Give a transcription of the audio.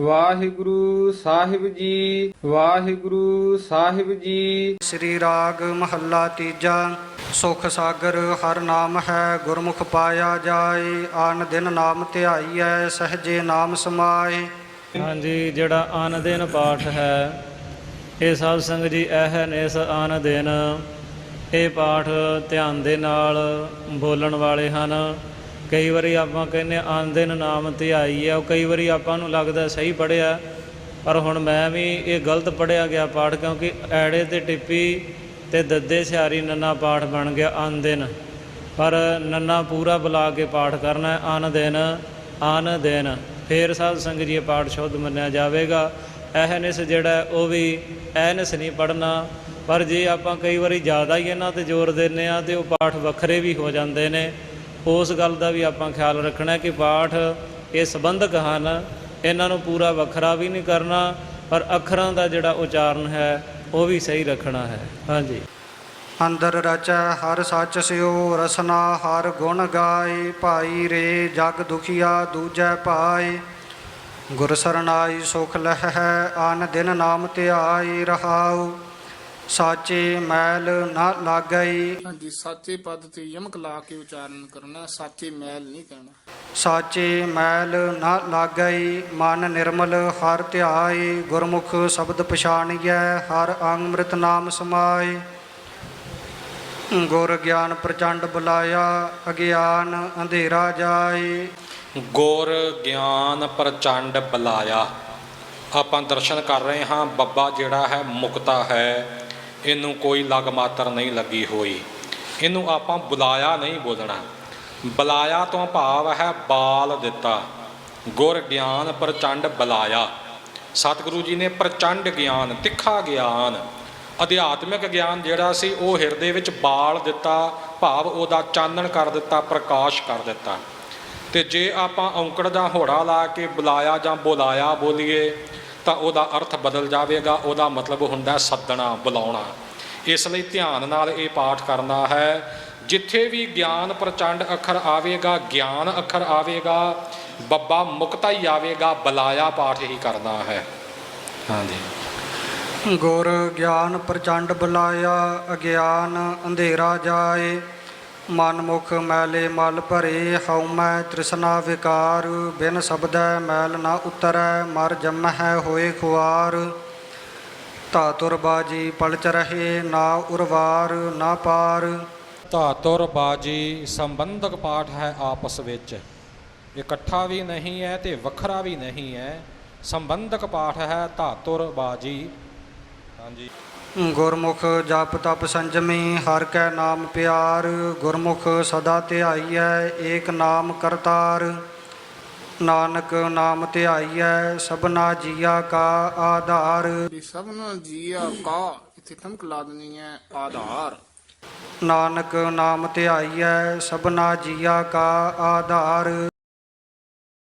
ਵਾਹਿਗੁਰੂ ਸਾਹਿਬ ਜੀ ਵਾਹਿਗੁਰੂ ਸਾਹਿਬ ਜੀ। ਸ੍ਰੀ ਰਾਗ ਮਹੱਲਾ ਤੀਜਾ ਸੁਖ ਸਾਗਰ ਹਰ ਨਾਮ ਹੈ ਗੁਰਮੁਖ ਪਾਇਆ ਜਾਏ ਆਨ ਦਿਨ ਨਾਮ ਧਿਆਈਐ ਸਹਜੇ ਨਾਮ ਸਮਾਏ। ਹਾਂਜੀ ਜਿਹੜਾ ਆਨ ਦਿਨ ਪਾਠ ਹੈ ਇਹ ਸਾਧ ਸੰਗਤ ਜੀ ਇਹ ਨੇ ਇਸ ਆਨ ਦਿਨ। ਇਹ ਪਾਠ ਧਿਆਨ ਦੇ ਨਾਲ ਬੋਲਣ ਵਾਲੇ ਹਨ। ਕਈ ਵਾਰੀ ਆਪਾਂ ਕਹਿੰਦੇ ਆਨ ਦਿਨ ਨਾਮ ਆਈ ਹੈ ਉਹ ਕਈ ਵਾਰੀ ਆਪਾਂ ਨੂੰ ਲੱਗਦਾ ਸਹੀ ਪੜਿਆ ਪਰ ਹੁਣ ਮੈਂ ਵੀ ਇਹ ਗਲਤ ਪੜਿਆ ਗਿਆ ਪਾਠ, ਕਿਉਂਕਿ ਐੜੇ ਤੇ ਟਿੱਪੀ ਤੇ ਦੱਦੇ ਸਿਆਰੀ ਨੰਨਾ ਪਾਠ ਬਣ ਗਿਆ ਆਨ ਪਰ ਨੰਨਾ ਪੂਰਾ ਬੁਲਾ ਕੇ ਪਾਠ ਕਰਨਾ ਹੈ, ਆਨ ਦਿਨ ਆਨ ਦਿਨ। ਫੇਰ ਸਾਧ ਸੰਗਤ ਜੀ ਪਾਠ ਸ਼ੁੱਧ ਮੰਨਿਆ ਜਾਵੇਗਾ। ਐਹਨਿਸ ਜਿਹੜਾ ਉਹ ਵੀ ਐਨਸ ਨਹੀਂ ਪੜਨਾ ਪਰ ਜੇ ਆਪਾਂ ਕਈ ਵਾਰੀ ਜ਼ਿਆਦਾ ਹੀ ਇਹਨਾਂ ਤੇ ਜ਼ੋਰ ਦਿੰਨੇ ਆ ਤੇ ਉਹ ਪਾਠ ਵੱਖਰੇ ਵੀ ਹੋ ਜਾਂਦੇ ਨੇ। ਉਸ ਗੱਲ ਦਾ ਵੀ ਆਪਾਂ ਖਿਆਲ ਰੱਖਣਾ ਕਿ ਪਾਠ ਇਹ ਸੰਬੰਧਕ ਹਨ। ਇਹਨਾਂ ਨੂੰ ਪੂਰਾ ਵੱਖਰਾ ਵੀ ਨਹੀਂ ਕਰਨਾ, ਪਰ ਅੱਖਰਾਂ ਦਾ ਜਿਹੜਾ ਉਚਾਰਨ ਹੈ, ਉਹ ਵੀ ਸਹੀ ਰੱਖਣਾ ਹੈ। ਹਾਂਜੀ। ਅੰਦਰ ਰਚੈ ਹਰ ਸੱਚ ਸਿਓ ਰਸਨਾ ਹਰ ਗੁਣ ਗਾਏ, ਭਾਈ ਰੇ ਜਗ ਦੁਖੀਆ ਦੂਜੈ ਪਾਏ। ਗੁਰ ਸਰਨਾਈ ਸੁਖ ਲਹਿ ਆਨ ਦਿਨ ਨਾਮ ਧਿਆਈ ਰਹਾਉ। ਸਾਚੇ ਮੈਲ ਨਾ ਲਾਗਈ। ਹਾਂਜੀ ਸਾਚੇ ਪਦ ਤੇ ਯਮਕ ਲਾ ਕੇ ਉਚਾਰਨ ਕਰਨਾ ਸਾਚੇ ਮੈਲ ਨਹੀਂ ਕਹਿਣਾ। ਸਾਚੇ ਮੈਲ ਨਾ ਲਾਗਈ ਮਨ ਨਿਰਮਲ ਹਰ ਧਿਆਏ ਗੁਰਮੁਖ ਸ਼ਬਦ ਪਛਾਣੀਐ ਹਰ ਅੰਮ੍ਰਿਤ ਨਾਮ ਸਮਾਏ। ਗੁਰ ਗਿਆਨ ਪ੍ਰਚੰਡ ਬੁਲਾਇਆ ਅਗਿਆਨ ਅੰਧੇਰਾ ਜਾਏ। ਗੁਰ ਗਿਆਨ ਪ੍ਰਚੰਡ ਬਲਾਇਆ। ਆਪਾਂ ਦਰਸ਼ਨ ਕਰ ਰਹੇ ਹਾਂ ਬੱਬਾ ਜਿਹੜਾ ਹੈ ਮੁਕਤਾ ਹੈ। ਇਹਨੂੰ ਕੋਈ ਲਗ ਮਾਤਰ ਨਹੀਂ ਲੱਗੀ ਹੋਈ। ਇਹਨੂੰ ਆਪਾਂ ਬੁਲਾਇਆ ਨਹੀਂ ਬੋਲਣਾ। ਬੁਲਾਇਆ ਤੋਂ ਭਾਵ ਹੈ ਬਾਲ ਦਿੱਤਾ। ਗੁਰ ਗਿਆਨ ਪ੍ਰਚੰਡ ਬੁਲਾਇਆ। ਸਤਿਗੁਰੂ ਜੀ ਨੇ ਪ੍ਰਚੰਡ ਗਿਆਨ, ਤਿੱਖਾ ਗਿਆਨ। ਅਧਿਆਤਮਿਕ ਗਿਆਨ ਜਿਹੜਾ ਸੀ, ਉਹ ਹਿਰਦੇ ਵਿੱਚ ਬਾਲ ਦਿੱਤਾ, ਭਾਵ ਉਹਦਾ ਚਾਨਣ ਕਰ ਦਿੱਤਾ, ਪ੍ਰਕਾਸ਼ ਕਰ ਦਿੱਤਾ। ਤੇ ਜੇ ਆਪਾਂ ਔਂਕੜ ਦਾ ਹੋੜਾ ਲਾ ਕੇ ਬੁਲਾਇਆ ਜਾਂ ਬੁਲਾਇਆ ਬੋਲੀਏ ਤਾਂ ਉਹਦਾ ਅਰਥ ਬਦਲ ਜਾਵੇਗਾ, ਉਹਦਾ ਮਤਲਬ ਹੁੰਦਾ ਸੱਦਣਾ, ਬੁਲਾਉਣਾ। ਇਸ ਲਈ ਧਿਆਨ ਨਾਲ ਇਹ ਪਾਠ ਕਰਨਾ ਹੈ, ਜਿੱਥੇ ਵੀ ਗਿਆਨ ਪ੍ਰਚੰਡ ਅੱਖਰ ਆਵੇਗਾ, ਗਿਆਨ ਅੱਖਰ ਆਵੇਗਾ, ਬੱਬਾ ਮੁਕਤਾ ਹੀ ਆਵੇਗਾ, ਬੁਲਾਇਆ ਪਾਠ ਹੀ ਕਰਨਾ ਹੈ। ਹਾਂਜੀ। ਗੁਰ ਗਿਆਨ ਪ੍ਰਚੰਡ ਬੁਲਾਇਆ, ਅਗਿਆਨ ਅੰਧੇਰਾ ਜਾਏ ਮਨਮੁਖ ਮੈਲੇ ਮਲ ਭਰੇ ਹਉਮੈ ਤ੍ਰਿਸ਼ਨਾ ਵਿਕਾਰ। ਬਿਨ ਸ਼ਬਦੈ ਮੈਲ ਨਾ ਉਤਰੈ, ਮਰ ਜੰਮਹਿ ਹੋਏ ਖੁਆਰ। ਧਾਤੁਰ ਬਾਜੀ ਪਲਚ ਰਹੇ, ਨਾ ਉਰਵਾਰ, ਨਾ ਪਾਰ। ਧਾਤੁਰ ਬਾਜੀ ਸੰਬੰਧਕ ਪਾਠ ਹੈ ਆਪਸ ਵਿੱਚ। ਇਕੱਠਾ ਵੀ ਨਹੀਂ ਹੈ ਤੇ ਵੱਖਰਾ ਵੀ ਨਹੀਂ ਹੈ। ਸੰਬੰਧਕ ਪਾਠ ਹੈ ਧਾਤੁਰ ਬਾਜੀ। ਹਾਂਜੀ। ਗੁਰਮੁਖ ਜਪ ਤਪ ਸੰਜਮੀ ਹਰ ਕੈ ਨਾਮ ਪਿਆਰ ਗੁਰਮੁਖ ਸਦਾ ਧਿਆਈਐ ਏਕ ਨਾਮ ਕਰਤਾਰ। ਨਾਨਕ ਨਾਮ ਧਿਆਈਐ ਸਭਨਾ ਜੀਆ ਕਾ ਆਧਾਰ। ਸਭਨਾ ਜੀਆ ਕਾ ਇੱਥੇ ਠਮਕ ਲਾ ਹੈ ਆਧਾਰ। ਨਾਨਕ ਨਾਮ ਧਿਆਈਐ ਸਭਨਾ ਜੀਆ ਕਾ ਆਧਾਰ।